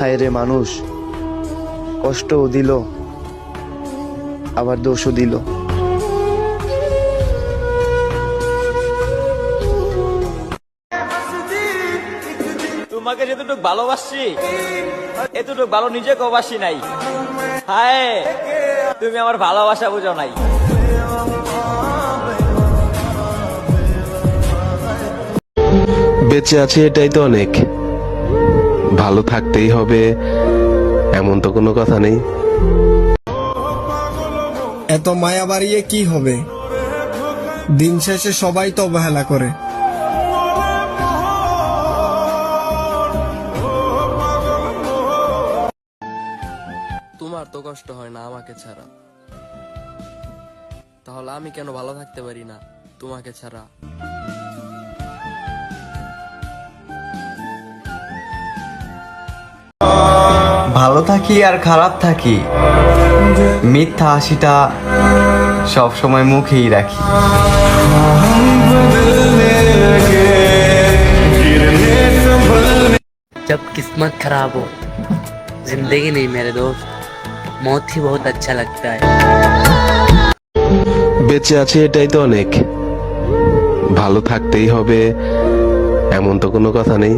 হায় রে মানুষ কষ্টও দিল আবার দোষও দিল। তোমাকে যেতটুক ভালোবাসছি এতটুক ভালো নিজেকেও বাসি নাই। হায় তুমি আমার ভালোবাসা বুঝো নাই। বেঁচে আছি এটাই তো অনেক। ভালো থাকতেই হবে এমন তো কোনো কথা নেই। এত মায়া বাড়িয়ে কি হবে? দিন শেষে সবাই তো অবহেলা করে। তোমার তো কষ্ট হয় না আমাকে ছাড়া। তাহলে আমি কেন ভালো থাকতে পারি না তোমাকে ছাড়া? ভালো থাকি আর খারাপ থাকি মিথ্যা হাসিটা সব সময় মুখেই রাখি जब किस्मत खराब हो जिंदगी नहीं मेरे दोस्त मौत ही बहुत अच्छा लगता है বেঁচে আছি এটাই তো অনেক ভালো থাকতেই হবে এমন তো কোনো কথা নেই